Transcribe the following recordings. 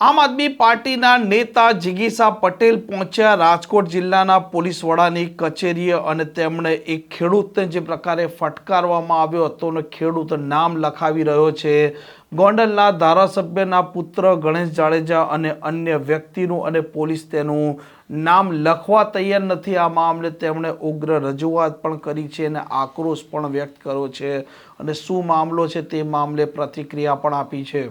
આમ આદમી પાર્ટીના નેતા જિગીસા પટેલ પહોંચ્યા રાજકોટ જિલ્લાના પોલીસ વડાની કચેરીએ અને તેમણે એક ખેડૂતને જે પ્રકારે ફટકારવામાં આવ્યો હતો અને ખેડૂત નામ લખાવી રહ્યો છે. ગોંડલના ધારાસભ્યના પુત્ર ગણેશ જાડેજા અને અન્ય વ્યક્તિનું અને પોલીસ તેનું નામ લખવા તૈયાર નથી. આ મામલે તેમણે ઉગ્ર રજૂઆત પણ કરી છે અને આક્રોશ પણ વ્યક્ત કર્યો છે અને શું મામલો છે તે મામલે પ્રતિક્રિયા પણ આપી છે.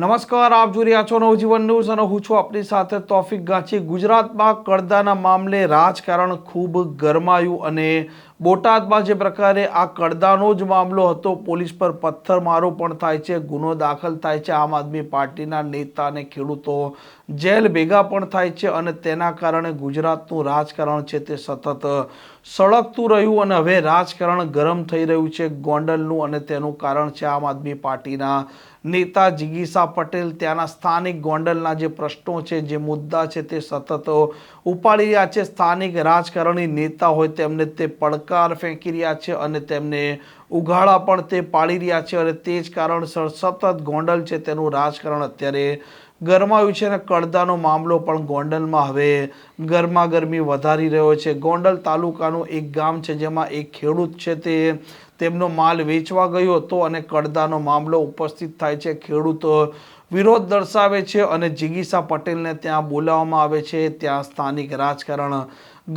નમસ્કાર, આપ જોઈ રહ્યા છો નવજીવન ન્યૂઝ અને હું છું આપની સાથે તોફિક ગાંચી. ગુજરાતમાં કડદાના મામલે રાજકારણ ખૂબ ગરમાયું અને બોટાદમાં જે પ્રકારે આ કડદાનો જ મામલો હતો, પોલીસ પર પથ્થરમારો પણ થાય છે, ગુનો દાખલ થાય છે, આમ આદમી પાર્ટીના નેતા અને ખેડૂતો જેલ ભેગા પણ થાય છે અને તેના કારણે ગુજરાતનું રાજકારણ છે તે સતત સળગતું રહ્યું અને હવે રાજકારણ ગરમ થઈ રહ્યું છે ગોંડલનું અને તેનું કારણ છે આમ આદમી પાર્ટીના નેતા જિગીસા પટેલ ત્યાંના સ્થાનિક ગોંડલના જે પ્રશ્નો છે, જે મુદ્દા છે તે સતત ઉપાડી રહ્યા છે. સ્થાનિક રાજકારણી નેતા હોય તેમને તે પડકાર ફેંકી રહ્યા છે અને તેમને ઉઘાડા પણ તે પાડી રહ્યા છે અને તે જ કારણસર સતત ગોંડલ છે તેનું રાજકારણ અત્યારે ગરમાયું છે અને કડદાનો મામલો પણ ગોંડલમાં હવે ગરમાગરમી વધારી રહ્યો છે. ગોંડલ તાલુકાનું એક ગામ છે જેમાં એક ખેડૂત છે તે તેમનો માલ વેચવા ગયો હતો અને કડદાનો મામલો ઉપસ્થિત થાય છે. ખેડૂત વિરોધ દર્શાવે છે અને જિગીસા પટેલને ત્યાં બોલાવવામાં આવે છે. ત્યાં સ્થાનિક રાજકારણ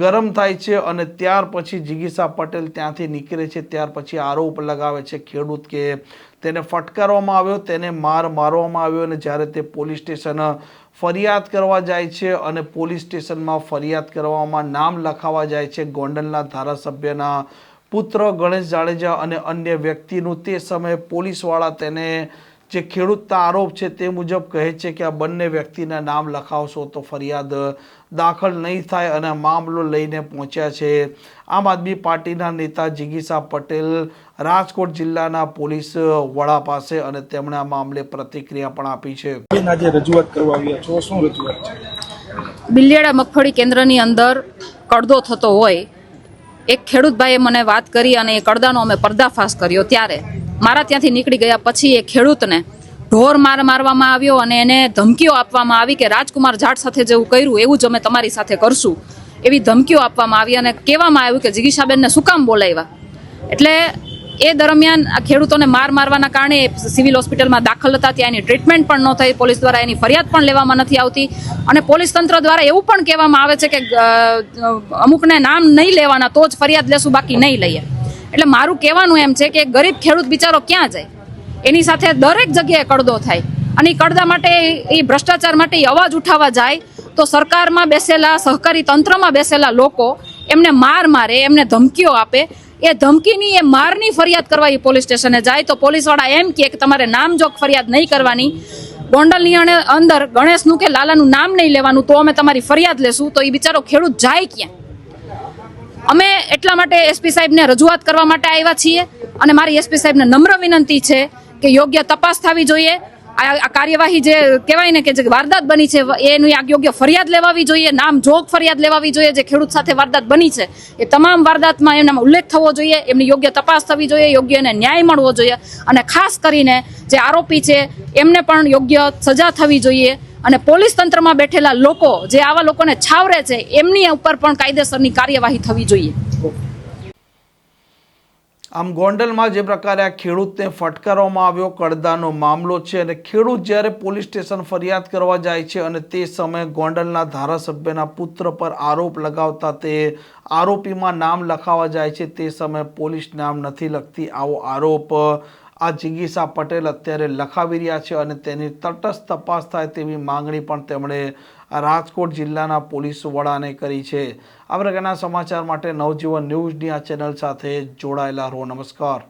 ગરમ થાય છે અને ત્યાર પછી જિગીસા પટેલ ત્યાંથી નીકળે છે. ત્યાર પછી આરોપ લગાવે છે ખેડૂત કે તેને ફટકારવામાં આવ્યો, તેને માર મારવામાં આવ્યો અને જ્યારે તે પોલીસ સ્ટેશન ફરિયાદ કરવા જાય છે અને પોલીસ સ્ટેશનમાં ફરિયાદ કરવામાં નામ લખાવા જાય છે, ગોંડલના ધારાસભ્યના પુત્ર ગણેશ જાડેજા અને અન્ય વ્યક્તિનું તે સમયે પોલીસવાળા તેને જે ખેડૂતના આરોપ છે તે મુજબ કહે છે કે આ બંને વ્યક્તિના નામ લખાવશો તો ફરિયાદ દાખલ નહીં થાય અને મામલો લઈને પહોંચ્યા છે. આમ આદમી પાર્ટીના નેતા જિગીસા પટેલ રાજકોટ જિલ્લાના પોલીસ વડા પાસે અને તેમણે આ મામલે પ્રતિક્રિયા પણ આપી છે. આજે રજૂઆત કરવા આવ્યા છો શું રજૂઆત છે? બિલિયાડા મગફળી કેન્દ્રની અંદર કડદો થતો હોય એક ખેડૂતભાઈએ મને વાત કરી અને એ કડદાનો અમે પર્દાફાશ કર્યો ત્યારે. મારા ત્યાંથી નીકળી ગયા પછી એ ખેડૂતને ઢોર માર મારવામાં આવ્યો અને એને ધમકીઓ આપવામાં આવી કે રાજકુમાર જાટ સાથે જેવું કર્યું, એવું જ અમે તમારી સાથે કરશું. એવી ધમકીઓ આપવામાં આવી અને કહેવામાં આવ્યું કે જિગીશાબેનને શું કામ બોલાવ્યા? એટલે એ દરમિયાન ખેડૂતોને માર મારવાના કારણે સિવિલ હોસ્પિટલમાં દાખલ હતા ત્યાં એની ટ્રીટમેન્ટ પણ ન થઈ, પોલીસ દ્વારા એની ફરિયાદ પણ લેવામાં નથી આવતી. અને પોલીસ તંત્ર દ્વારા એવું પણ કહેવામાં આવે છે કે અમુકને નામ નહીં લેવાના તો જ ફરિયાદ લેશું, બાકી નહીં લઈએ. એટલે મારું કહેવાનું એમ છે કે ગરીબ ખેડૂત બિચારો ક્યાં જાય? એની સાથે દરેક જગ્યાએ કડદો થાય. અને એ કડદા માટે એ ભ્રષ્ટાચાર માટે એ અવાજ ઉઠાવવા જાય, તો સરકારમાં બેસેલા, સહકારી તંત્રમાં બેસેલા લોકો એમને માર મારે, એમને ધમકીઓ આપે એ ધમકીની એ મારની ફરિયાદ કરવા એ પોલીસ સ્ટેશને જાય તો પોલીસવાળા એમ કહે કે તમારે નામજોગ ફરિયાદ નહીં કરવાની. ગોંડલની અંદર ગણેશનું કે લાલાનું નામ નહીં લેવાનું તો અમે તમારી ફરિયાદ લેશું. તો એ બિચારો ખેડૂત જાય ક્યાં? અમે એટલા માટે એસપી સાહેબને રજૂઆત કરવા માટે આવ્યા છીએ અને મારી એસપી સાહેબને નમ્ર વિનંતી છે કે યોગ્ય તપાસ થવી જોઈએ. આ કાર્યવાહી જે કહેવાય ને કે જે વારદાત બની છે, એની યોગ્ય ફરિયાદ લેવાવી જોઈએ, નામ જોગ ફરિયાદ લેવાવી જોઈએ, જે ખેડૂત સાથે વારદાત બની છે, એ તમામ વારદાતમાં એનામાં ઉલ્લેખ થવો જોઈએ, એમની યોગ્ય તપાસ થવી જોઈએ, યોગ્ય એને ન્યાય મળવો જોઈએ અને ખાસ કરીને જે આરોપી છે, એમને પણ યોગ્ય સજા થવી જોઈએ અને પોલીસ તંત્રમાં બેઠેલા લોકો, જે આવા લોકોને છાવરે છે, એમની ઉપર પણ કાયદેસરની કાર્યવાહી થવી જોઈએ. આમ ગોંડલમાં જે પ્રકારે આ ખેડૂતને ફટકારવામાં આવ્યો કડદાનો મામલો છે અને ખેડૂત જ્યારે પોલીસ સ્ટેશન ફરિયાદ કરવા જાય છે અને તે સમયે ગોંડલના ધારાસભ્યના પુત્ર પર આરોપ લગાવતા તે આરોપીમાં નામ લખાવા જાય છે, તે સમયે પોલીસ નામ નથી લખતી. આવો આરોપ આ જિગીસા પટેલ અત્યારે લખાવી રહ્યા છે અને તેની તટસ્થ તપાસ થાય તેવી માંગણી પણ તેમણે રાજકોટ જિલ્લાના પોલીસ વડાને કરી છે. આ પ્રકારના સમાચાર માટે નવજીવન ન્યૂઝની આ ચેનલ સાથે જોડાયેલા રહો. નમસ્કાર.